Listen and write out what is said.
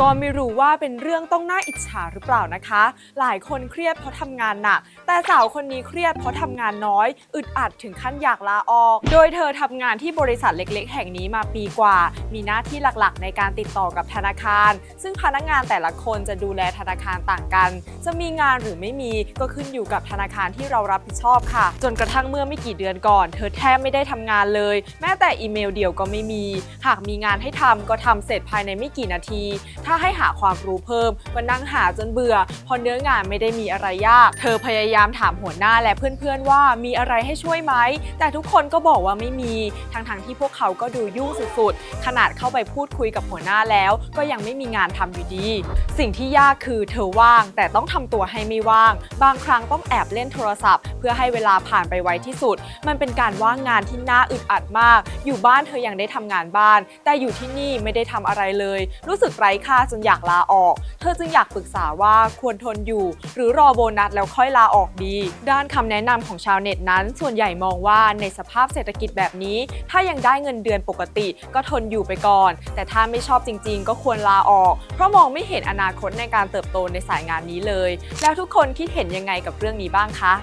ก็ไม่รู้ว่าเป็นเรื่องต้องน่าอิจฉาหรือเปล่านะคะ หลายคนเครียดเพราะทำงานหนัก แต่สาวคนนี้เครียดเพราะทำงานน้อย อึดอัดถึงขั้นอยากลาออก โดยเธอทำงานที่บริษัทเล็กๆ แห่งนี้มาปีกว่า มีหน้าที่หลักๆ ในการติดต่อกับธนาคาร ซึ่งพนักงานแต่ละคนจะดูแลธนาคารต่างกัน จะมีงานหรือไม่มีก็ขึ้นอยู่กับธนาคารที่เรารับผิดชอบค่ะ จนกระทั่งเมื่อไม่กี่เดือนก่อน เธอแทบไม่ได้ทำงานเลย แม้แต่อีเมลเดียวก็ไม่มี หากมีงานให้ทำก็ทำเสร็จภายในไม่กี่นาทีถ้าให้หาความรู้เพิ่มก็นั่งหาจนเบื่อพราะเนื้องานไม่ได้มีอะไรยาก เธอพยายามถามหัวหน้าและเพื่อนๆว่ามีอะไรให้ช่วยไหม แต่ทุกคนก็บอกว่าไม่มี ทั้งๆที่พวกเขาก็ดูยุ่งสุดๆ ขนาดเข้าไปพูดคุยกับหัวหน้าแล้ว ก็ยังไม่มีงานทำอยู่ดี สิ่งที่ยากคือเธอว่างแต่ต้องทำตัวให้ไม่ว่าง บางครั้งต้องแอบเล่นโทรศัพท์ เพื่อให้เวลาผ่านไปไวที่สุด มันเป็นการว่างงานที่น่าอึดอัดมาก อยู่บ้านเธอยังได้ทำงานบ้าน แต่อยู่ที่นี่ไม่ได้ทำอะไรเลย รู้สึกไร้ค่าจนอยากลาออก เธอจึงอยากปรึกษาว่าควรทนอยู่ หรือรอโบนัสแล้วค่อยลาออกดี ด้านคำแนะนำของชาวเน็ตนั้น ส่วนใหญ่มองว่าในสภาพเศรษฐกิจแบบนี้ ถ้ายังได้เงินเดือนปกติ ก็ทนอยู่ไปก่อน แต่ถ้าไม่ชอบจริง ๆ ก็ควรลาออก เพราะมองไม่เห็นอนาคตในการเติบโตในสายงานนี้เลย แล้วทุกคนคิดเห็นยังไงกับเรื่องนี้บ้างคะ